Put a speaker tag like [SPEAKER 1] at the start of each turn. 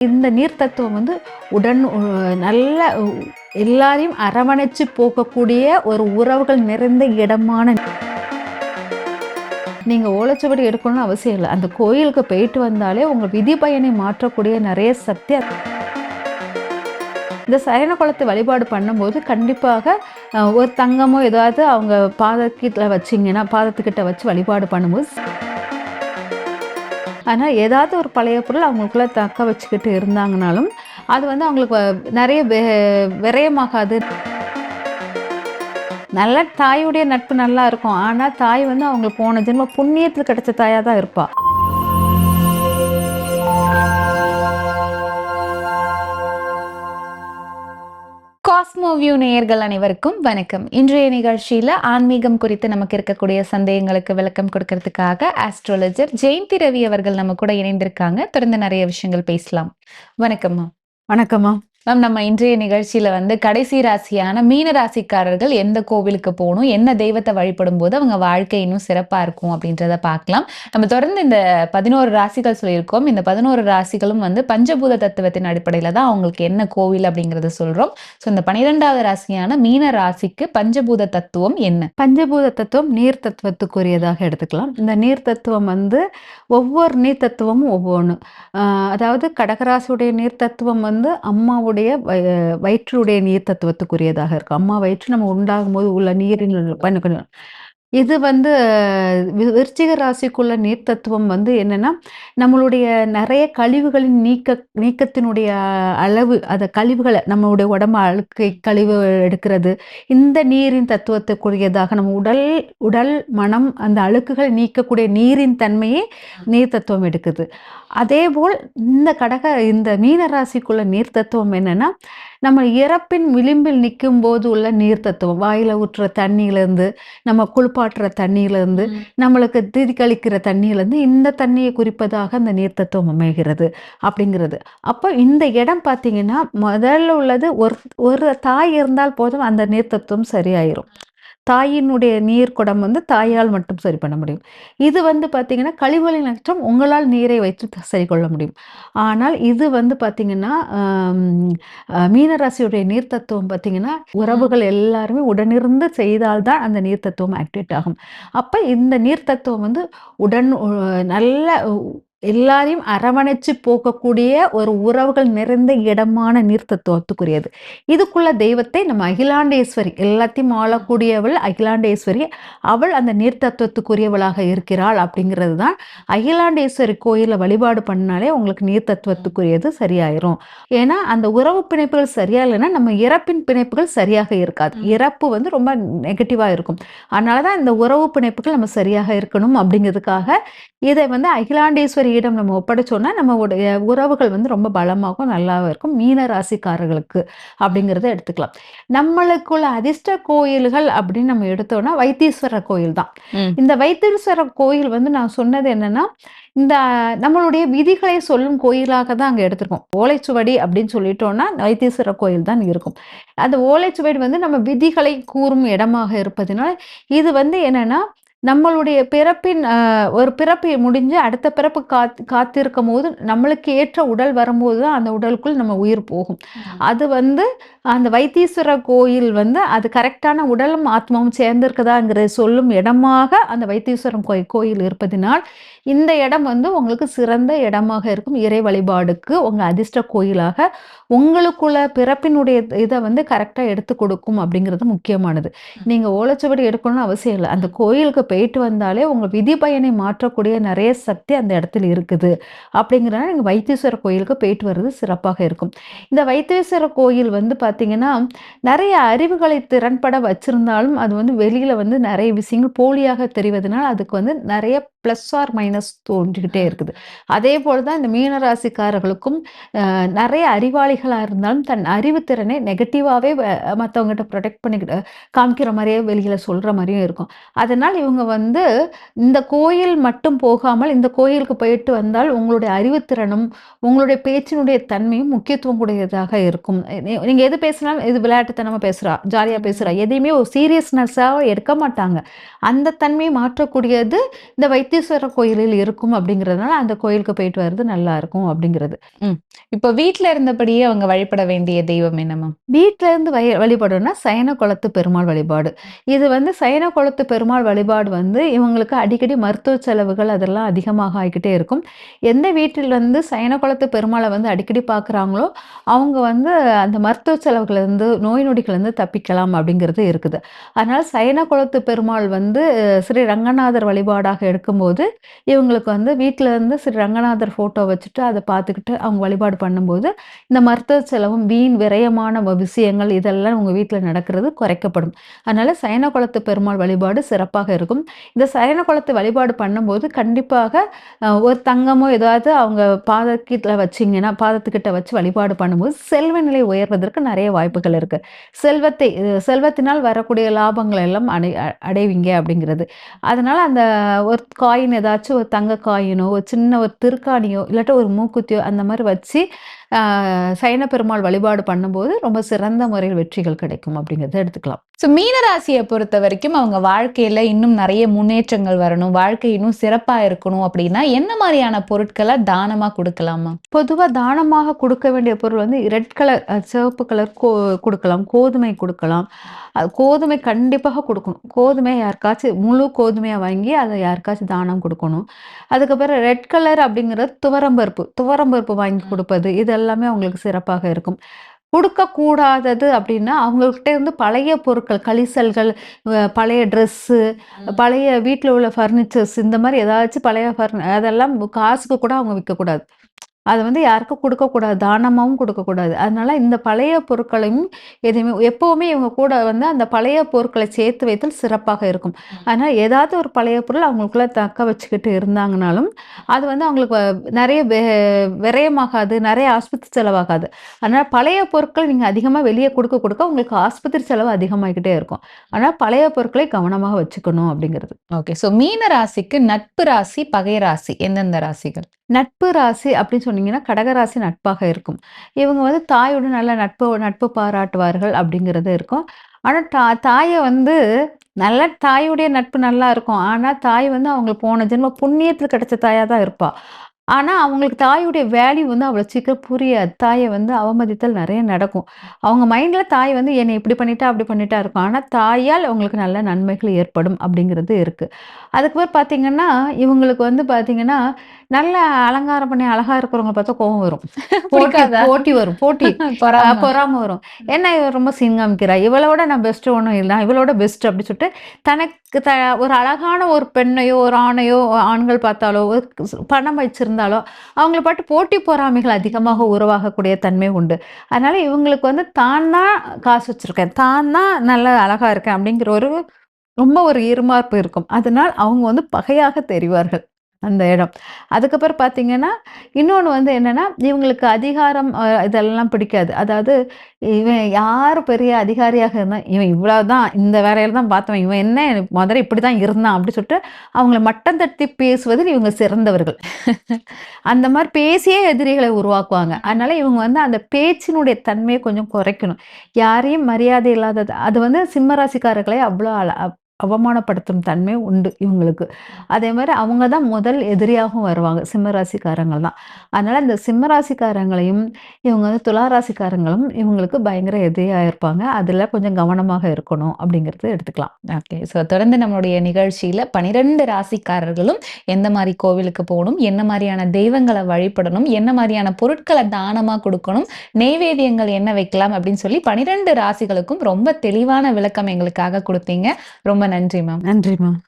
[SPEAKER 1] இந்த நீர் தத்துவம் வந்து உடன் நல்ல எல்லாரையும் அரவணைச்சு போகக்கூடிய ஒரு உறவுகள் நிறைந்த இடமான நீங்க ஓலைச்சுவடி எடுக்கணும்னு அவசியம் இல்லை. அந்த கோயிலுக்கு போயிட்டு வந்தாலே உங்க விதி பயனை மாற்றக்கூடிய நிறைய சக்தி இந்த சயன குளத்தை வழிபாடு பண்ணும்போது கண்டிப்பாக ஒரு தங்கமோ ஏதாவது அவங்க பாதக்கிட்ட வச்சிங்கன்னா பாதத்துக்கிட்ட வச்சு வழிபாடு பண்ணும்போது ஆனால் ஏதாவது ஒரு பழைய பொருள் அவங்களுக்குள்ள தக்க வச்சுக்கிட்டு இருந்தாங்கனாலும் அது வந்து அவங்களுக்கு வ- நிறைய விரயமாகாது. நல்ல தாயுடைய நட்பு நல்லா இருக்கும். ஆனால் தாய் வந்து அவங்களுக்கு போன ஜென்ம புண்ணியத்தில் கிடைச்ச தாயாக தான்
[SPEAKER 2] இருப்பாள் வியூ நேயர்கள் அனைவருக்கும் வணக்கம். இன்றைய நிகழ்ச்சியில ஆன்மீகம் குறித்து நமக்கு இருக்கக்கூடிய சந்தேகங்களுக்கு விளக்கம் கொடுக்கறதுக்காக ஆஸ்ட்ராலஜர் ஜெயந்தி ரவி அவர்கள் நம்ம கூட இணைந்திருக்காங்க. தொடர்ந்து நிறைய விஷயங்கள் பேசலாம். வணக்கம்மா.
[SPEAKER 1] வணக்கம்மா.
[SPEAKER 2] மேம் நம்ம இன்றைய நிகழ்ச்சியில வந்து கடைசி ராசியான மீன ராசிக்காரர்கள் எந்த கோவிலுக்கு போகணும் என்ன தெய்வத்தை வழிபடும் போது அவங்க வாழ்க்கை இன்னும் சிறப்பா இருக்கும் அப்படின்றத பார்க்கலாம். நம்ம தொடர்ந்து இந்த பதினோரு ராசிகள் சொல்லியிருக்கோம். இந்த பதினோரு ராசிகளும் வந்து பஞ்சபூத தத்துவத்தின் அடிப்படையில தான் அவங்களுக்கு என்ன கோவில் அப்படிங்கறத சொல்றோம். ஸோ இந்த பனிரெண்டாவது ராசியான மீன ராசிக்கு பஞ்சபூத தத்துவம் என்ன?
[SPEAKER 1] பஞ்சபூத தத்துவம் நீர் தத்துவத்துக்குரியதாக எடுத்துக்கலாம். இந்த நீர் தத்துவம் வந்து ஒவ்வொரு நீர் தத்துவமும் ஒவ்வொன்று அதாவது கடகராசியுடைய நீர் தத்துவம் வந்து அம்மாவுடைய நம்மளுடைய வயிற்றுடைய நீர் தத்துவத்துக்குரியதாக இருக்கும். அம்மா வயிற்று நம்ம உண்டாகும் போது உள்ள நீரின் கொஞ்சம் இது வந்து விருச்சிக ராசிக்குள்ள நீர் தத்துவம் வந்து என்னன்னா நம்மளுடைய நிறைய கழிவுகளின் நீக்க நீக்கத்தினுடைய அளவு அந்த கழிவுகளை நம்மளுடைய உடம்பு அழுக்கை கழிவு எடுக்கிறது. இந்த நீரின் தத்துவத்துக்குரியதாக நம்ம உடல் உடல் மனம் அந்த அழுக்குகளை நீக்கக்கூடிய நீரின் தன்மையே நீர் தத்துவம் எடுக்குது. அதேபோல் இந்த கடக இந்த மீன ராசிக்குள்ள நீர் தத்துவம் என்னன்னா நம்ம இறப்பின் விளிம்பில் நிற்கும் போது உள்ள நீர் தத்துவம் வாயில ஊற்றுற தண்ணியிலேருந்து நம்ம குளிப்பாட்டுற தண்ணியிலேருந்து நம்மளுக்கு திதி கழிக்கிற தண்ணியிலேருந்து இந்த தண்ணியை குறிப்பதாக அந்த நீர் தத்துவம் அமைகிறது அப்படிங்கிறது. அப்போ இந்த இடம் பார்த்தீங்கன்னா முதல்ல உள்ளது ஒரு ஒரு தாய் இருந்தால் போதும் அந்த நீர் தத்துவம் சரியாயிரும். தாயினுடைய நீர் குடம் வந்து தாயால் மட்டும் சரி பண்ண முடியும். இது வந்து பார்த்திங்கன்னா கழிவுகளின் நஷ்டம் உங்களால் நீரை வைத்து சரி கொள்ள முடியும். ஆனால் இது வந்து பார்த்தீங்கன்னா மீனராசியுடைய நீர் தத்துவம் பார்த்திங்கன்னா உறவுகள் எல்லாருமே உடனிருந்து செய்தால்தான் அந்த நீர் தத்துவம் ஆக்டிவேட் ஆகும். அப்போ இந்த நீர் தத்துவம் வந்து உடன் நல்ல எல்லாரையும் அரவணைச்சு போகக்கூடிய ஒரு உறவுகள் நிறைந்த இடமான நீர் தத்துவத்துக்குரியது இதுக்குள்ள தெய்வத்தை நம்ம அகிலாண்டேஸ்வரி எல்லாத்தையும் ஆளக்கூடியவள் அகிலாண்டேஸ்வரி அவள் அந்த நீர் தத்துவத்துக்குரியவளாக இருக்கிறாள் அப்படிங்கிறது தான் அகிலாண்டேஸ்வரி கோயிலில் வழிபாடு பண்ணாலே உங்களுக்கு நீர் தத்துவத்துக்குரியது சரியாயிரும். ஏன்னா அந்த உறவு பிணைப்புகள் சரியா இல்லைன்னா நம்ம இறப்பின் பிணைப்புகள் சரியாக இருக்காது. இறப்பு வந்து ரொம்ப நெகட்டிவாக இருக்கும். அதனால தான் இந்த உறவு பிணைப்புகள் நம்ம சரியாக இருக்கணும் அப்படிங்கிறதுக்காக இதை வந்து அகிலாண்டேஸ்வரியிடம் நம்ம ஒப்படைச்சோன்னா நம்மளுடைய உறவுகள் வந்து ரொம்ப பலமாகவும் நல்லாவும் இருக்கும். மீன ராசிக்காரர்களுக்கு அப்படிங்கிறத எடுத்துக்கலாம். நம்மளுக்குள்ள அதிர்ஷ்ட கோயில்கள் அப்படின்னு நம்ம எடுத்தோம்னா வைத்தீஸ்வரர் கோயில் தான். இந்த வைத்தீஸ்வரர் கோயில் வந்து நான் சொன்னது என்னன்னா இந்த நம்மளுடைய விதிகளை சொல்லும் கோயிலாக தான் அங்கே எடுத்திருக்கோம். ஓலைச்சுவடி அப்படின்னு சொல்லிட்டோம்னா வைத்தீஸ்வரர் கோயில் தான் இருக்கும். அந்த ஓலைச்சுவடி வந்து நம்ம விதிகளை கூறும் இடமாக இருப்பதனால இது வந்து என்னன்னா நம்மளுடைய பிறப்பின் ஒரு பிறப்பு முடிஞ்சு அடுத்த பிறப்பு காத் காத்திருக்கும் போது நம்மளுக்கு ஏற்ற உடல் வரும்போது தான் அந்த உடலுக்குள் நம்ம உயிர் போகும். அது வந்து அந்த வைத்தீஸ்வரர் கோயில் வந்து அது கரெக்டான உடலும் ஆத்மாவும் சேர்ந்திருக்குதாங்கிறத சொல்லும் இடமாக அந்த வைத்தீஸ்வரன் கோயில் கோயில் இருப்பதினால் இந்த இடம் வந்து உங்களுக்கு சிறந்த இடமாக இருக்கும். இறை வழிபாடுக்கு உங்கள் அதிர்ஷ்ட கோயிலாக உங்களுக்குள்ள பிறப்பினுடைய இதை வந்து கரெக்டாக எடுத்து கொடுக்கும் அப்படிங்கிறது முக்கியமானது. நீங்கள் ஓலைச்சுவடி எடுக்கணும்னு அவசியம் இல்லை. அந்த கோயிலுக்கு போயிட்டு வந்தாலே உங்கள் விதி பயனை மாற்றக்கூடிய நிறைய சக்தி அந்த இடத்துல இருக்குது. அப்படிங்கிறனால நீங்கள் வைத்தீஸ்வரர் கோயிலுக்கு போயிட்டு வர்றது சிறப்பாக இருக்கும். இந்த வைத்தீஸ்வரர் கோயில் வந்து பார்த்தீங்கன்னா நிறைய அறிவுகளை திறன்பட வச்சிருந்தாலும் அது வந்து வெளியில் வந்து நிறைய விஷயங்கள் போலியாக தெரிவதனால் அதுக்கு வந்து நிறைய ப்ளஸ் ஆர் மைனஸ் தோன்றிக்கிட்டே இருக்குது. அதே போல் தான் இந்த மீனராசிக்காரர்களுக்கும் நிறைய அறிவாளிகளாக இருந்தாலும் தன் அறிவு திறனை நெகட்டிவாகவே மற்றவங்ககிட்ட ப்ரொடெக்ட் பண்ணிக்கிட்டு காமிக்கிற மாதிரியே வெளியில் சொல்கிற மாதிரியும் இருக்கும். அதனால் இவங்க அவங்க வந்து இந்த கோயில் மட்டும் போகாமல் இந்த கோயிலுக்கு போயிட்டு வந்தால் உங்களுடைய அறிவுத்திறனும் உங்களுடைய பேச்சினுடைய தன்மையும் முக்கியத்துவம் கூடியதாக இருக்கும். நீ- நீங்க எது பேசினாலும் இது விளையாட்டுத்தனமா பேசுறா ஜாலியா பேசுறா எதையுமே ஒரு சீரியஸ்னஸாக எடுக்க மாட்டாங்க. அந்த தன்மையை மாற்றக்கூடியது இந்த வைத்தீஸ்வரர் கோயிலில் இருக்கும் அப்படிங்கிறதுனால அந்த கோயிலுக்கு போயிட்டு வர்றது நல்லா இருக்கும் அப்படிங்கிறது.
[SPEAKER 2] இப்ப வீட்ல இருந்தபடியே அவங்க வழிபட வேண்டிய தெய்வம் என்ன மேம்
[SPEAKER 1] வீட்டில இருந்து வழி வழிபடணும்னா சயன குளத்து பெருமாள் வழிபாடு. இது வந்து சயன குளத்து பெருமாள் வழிபாடு வந்து இவங்களுக்கு அடிக்கடி மருத்துவ செலவுகள் அதெல்லாம் அதிகமாக ஆகிக்கிட்டே இருக்கும். எந்த வீட்டில் வந்து சயனகுளத்து பெருமாளை வந்து அடிக்கடி பார்க்குறாங்களோ அவங்க வந்து அந்த மருத்துவ செலவுகள்லேருந்து நோய் நொடிகள்லேருந்து தப்பிக்கலாம் அப்படிங்கிறது இருக்குது. அதனால் சயனகுளத்து பெருமாள் வந்து ஸ்ரீ ரங்கநாதர் வழிபாடாக எடுக்கும்போது இவங்களுக்கு வந்து வீட்டில் இருந்து ஸ்ரீ ரங்கநாதர் ஃபோட்டோ வச்சுட்டு அதை பார்த்துக்கிட்டு அவங்க வழிபாடு பண்ணும்போது இந்த மருத்துவ செலவும் வீண் விரயமான விஷயங்கள் இதெல்லாம் உங்கள் வீட்டில் நடக்கிறது குறைக்கப்படும். அதனால் சயனகுளத்து பெருமாள் வழிபாடு சிறப்பாக இருக்கும். இந்த சயன குளத்தை வழிபாடு பண்ணும்போது கண்டிப்பாக ஒரு தங்கமோ ஏதாவது அவங்க பாதக்கிட்ட வச்சிங்கன்னா பாதத்துக்கிட்ட வச்சு வழிபாடு பண்ணும்போது செல்வ நிலை உயர்வதற்கு நிறைய வாய்ப்புகள் இருக்கு. செல்வத்தை செல்வத்தினால் வரக்கூடிய லாபங்கள் எல்லாம் அடை அடைவீங்க அப்படிங்கிறது. அதனால அந்த ஒரு காயின் ஏதாச்சும் ஒரு தங்க காயினோ ஒரு சின்ன ஒரு திருக்காணியோ இல்லாட்ட ஒரு மூக்குத்தியோ அந்த மாதிரி வச்சு ஆஹ், சைன பெருமாள் வழிபாடு பண்ணும்போது ரொம்ப சிறந்த முறையில் வெற்றிகள் கிடைக்கும் அப்படிங்கிறத எடுத்துக்கலாம்.
[SPEAKER 2] ஸோ மீனராசியை பொறுத்த வரைக்கும் அவங்க வாழ்க்கையில் இன்னும் நிறைய முன்னேற்றங்கள் வரணும் வாழ்க்கை இன்னும் சிறப்பாக இருக்கணும் அப்படின்னா என்ன மாதிரியான பொருட்களை தானமாக கொடுக்கலாமா?
[SPEAKER 1] பொதுவாக தானமாக கொடுக்க வேண்டிய பொருள் வந்து ரெட் கலர் சிவப்பு கலர் கோ கொடுக்கலாம் கோதுமை கொடுக்கலாம் அது கோதுமை கண்டிப்பாக கொடுக்கணும். கோதுமை யாருக்காச்சும் முழு கோதுமையாக வாங்கி அதை யாருக்காச்சும் தானம் கொடுக்கணும். அதுக்கப்புறம் ரெட் கலர் அப்படிங்கிறது துவரம்பருப்பு துவரம்பருப்பு வாங்கி கொடுப்பது இது எல்லாமே அவங்களுக்கு சிறப்பாக இருக்கும். கொடுக்கக்கூடாதது அப்படின்னா அவங்கக்கிட்ட இருந்து பழைய பொருட்கள் கழிசல்கள் பழைய ட்ரெஸ்ஸு பழைய வீட்டில் உள்ள ஃபர்னிச்சர்ஸ் இந்த மாதிரி ஏதாச்சும் பழைய ஃபர்னி அதெல்லாம் காசுக்கு கூட அவங்க விற்கக்கூடாது. அதை வந்து யாருக்கும் கொடுக்கக்கூடாது தானமாகவும் கொடுக்கக்கூடாது. அதனால இந்த பழைய பொருட்களையும் எதுவுமே எப்போவுமே இவங்க கூட வந்து அந்த பழைய பொருட்களை சேர்த்து வைத்தல் சிறப்பாக இருக்கும். அதனால் ஏதாவது ஒரு பழைய பொருள் அவங்களுக்குள்ள தக்க வச்சுக்கிட்டு இருந்தாங்கனாலும் அது வந்து அவங்களுக்கு நிறைய விரயமாகாது நிறைய ஆஸ்பத்திரி செலவாகாது. அதனால் பழைய பொருட்கள் நீங்கள் அதிகமாக வெளியே கொடுக்க கொடுக்க உங்களுக்கு ஆஸ்பத்திரி செலவு அதிகமாகிக்கிட்டே இருக்கும். ஆனால் பழைய பொருட்களை கவனமாக வச்சுக்கணும் அப்படிங்கிறது.
[SPEAKER 2] ஓகே. ஸோ மீன ராசிக்கு நட்பு ராசி பகை ராசி எந்தெந்த ராசிகள்?
[SPEAKER 1] நட்பு ராசி அப்படின்னு சொன்னீங்கன்னா கடகராசி நட்பாக இருக்கும். இவங்க வந்து தாயோட நல்ல நட்பு நட்பு பாராட்டுவார்கள் அப்படிங்கிறது இருக்கும். ஆனால் தா தாயை வந்து நல்ல தாயுடைய நட்பு நல்லா இருக்கும். ஆனால் தாய் வந்து அவங்களுக்கு போன ஜென்ம புண்ணியத்தில் கிடைச்ச தாயாக தான் இருப்பாள் ஆனால் அவங்களுக்கு தாயுடைய வேல்யூ வந்து அவ்வளோ சீக்கிரம் புரியாது. தாயை வந்து அவமதித்தல் நிறைய நடக்கும். அவங்க மைண்டில் தாய் வந்து என்னை இப்படி பண்ணிட்டா அப்படி பண்ணிட்டா இருக்கும். ஆனால் தாயால் அவங்களுக்கு நல்ல நன்மைகள் ஏற்படும் அப்படிங்கிறது இருக்குது அதுக்கப்புறம் பார்த்தீங்கன்னா இவங்களுக்கு வந்து பார்த்தீங்கன்னா நல்ல அலங்காரம் பண்ணி அழகா இருக்கிறவங்க பார்த்தா கோவம் வரும். போட்டி வரும் போட்டி.
[SPEAKER 2] பொறாமை.
[SPEAKER 1] வரும். என்ன இவ ரொம்ப சிங்காமிக்கிறா இவளோட நான் பெஸ்ட் ஒன்றும் இல்லை. இவளோட பெஸ்ட் அப்படி சொல்லிட்டு தனக்கு த ஒரு அழகான ஒரு பெண்ணையோ ஒரு ஆணையோ ஆண்கள் பார்த்தாலோ ஒரு பணம் வச்சிருந்தாலோ அவங்கள பாட்டு போட்டி பொறாமைகள் அதிகமாக உருவாகக்கூடிய தன்மை உண்டு. அதனால இவங்களுக்கு வந்து தான் தான் காசு வச்சிருக்கேன். தான் தான் நல்ல அழகா இருக்கேன் அப்படிங்கிற ஒரு ரொம்ப ஒரு இருமார்ப்பு இருக்கும். அதனால் அவங்க வந்து பகையாக தெரிவார்கள். அந்த இடம். அதுக்கப்புறம் பார்த்தீங்கன்னா இன்னொன்று வந்து என்னன்னா இவங்களுக்கு அதிகாரம் இதெல்லாம் பிடிக்காது. அதாவது இவன் யார் பெரிய அதிகாரியாக இருந்தால் இவன் இவ்வளவுதான் இந்த வேலையில தான் பார்த்தவன். இவன் என்ன முதல்ல இப்படி தான் இருந்தான் அப்படின்னு சொல்லிட்டு அவங்கள மட்டம் தட்டி பேசுவதில் இவங்க சிறந்தவர்கள். அந்த மாதிரி பேசியே எதிரிகளை உருவாக்குவாங்க. அதனால் இவங்க வந்து அந்த பேச்சினுடைய தன்மையை கொஞ்சம் குறைக்கணும். யாரையும் மரியாதை இல்லாதது அது வந்து சிம்மராசிக்காரர்களை அவ்வளோ அவமானப்படுத்தும் தன்மை உண்டு இவங்களுக்கு. அதே மாதிரி அவங்க தான் முதல் எதிரியாகவும் வருவாங்க. சிம்மராசிக்காரங்கள் தான் அதனால இந்த சிம்மராசிக்காரங்களையும் இவங்க வந்து துளாராசிக்காரங்களும் இவங்களுக்கு பயங்கர எதிரியாக இருப்பாங்க. அதில் கொஞ்சம் கவனமாக இருக்கணும் அப்படிங்கிறது எடுத்துக்கலாம்.
[SPEAKER 2] ஓகே. ஸோ தொடர்ந்து நம்மளுடைய நிகழ்ச்சியில் பனிரெண்டு ராசிக்காரர்களும் எந்த மாதிரி கோவிலுக்கு போகணும் என்ன மாதிரியான தெய்வங்களை வழிபடணும் என்ன மாதிரியான பொருட்களை தானமாக கொடுக்கணும் நெய்வேத்தியங்கள் என்ன வைக்கலாம் அப்படின்னு சொல்லி பனிரெண்டு ராசிகளுக்கும் ரொம்ப தெளிவான விளக்கம் எங்களுக்காக கொடுத்தீங்க. ரொம்ப நன்றி மேம்
[SPEAKER 1] நன்றி மேம்